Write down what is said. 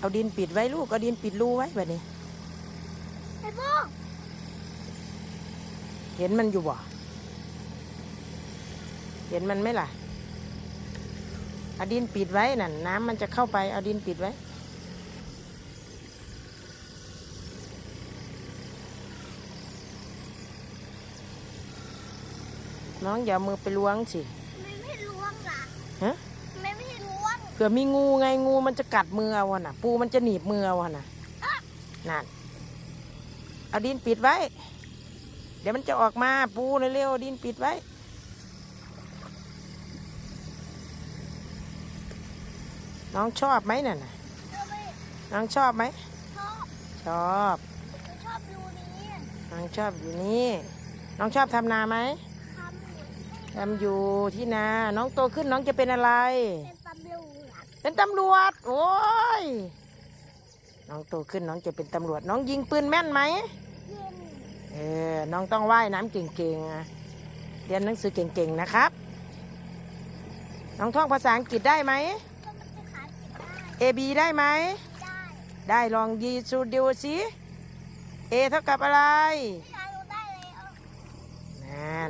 เอาดินปิดไว้ลูก เอาดินปิดรูไว้แบบนี้ ไอ้พวกเห็นมันอยู่บ่ เห็นมันไหมล่ะ เอาดินปิดไว้นั่นน้ำมันจะเข้าไป เอาดินปิดไว้ น้องอย่าเอามือไปล้วงสิ ไม่ไม่ล้วงล่ะ ฮะ ไม่ไม่ล้วง เผื่อมีงูไงงูมันจะกัดมือเอาอะน่ะ ปูมันจะหนีบมือเอาอะน่ะนั่นเอาดินปิดไว้ เดี๋ยวมันจะออกมาปูเร็วๆเอาดินปิดไว้ น้องชอบไหมน่ะน่ะก็ไม่น้องชอบไหมชอบชอบชอบดูนี้น้องชอบอยู่นี่น้องชอบทำนาไหมทำอยู่ทำอยู่ที่นา น้องโตขึ้นน้องจะเป็นอะไรเป็นตำรวจ เป็นตำรวจ โอ้ย น้องโตขึ้นน้องจะเป็นตำรวจ น้องยิงปืนแม่นไหมเย็นเออ น้องต้องว่ายน้ำเก่งๆอะเรียนหนังสือเก่งๆ นะครับ น้องท่องภาษาอังกฤษได้ไหมก็มันจะขาดกินได้ A B ได้ไหม ได้ได้ลองยีสูดูสิ A เท่ากับอะไรพี่ชายรู้ได้แล้วนั่น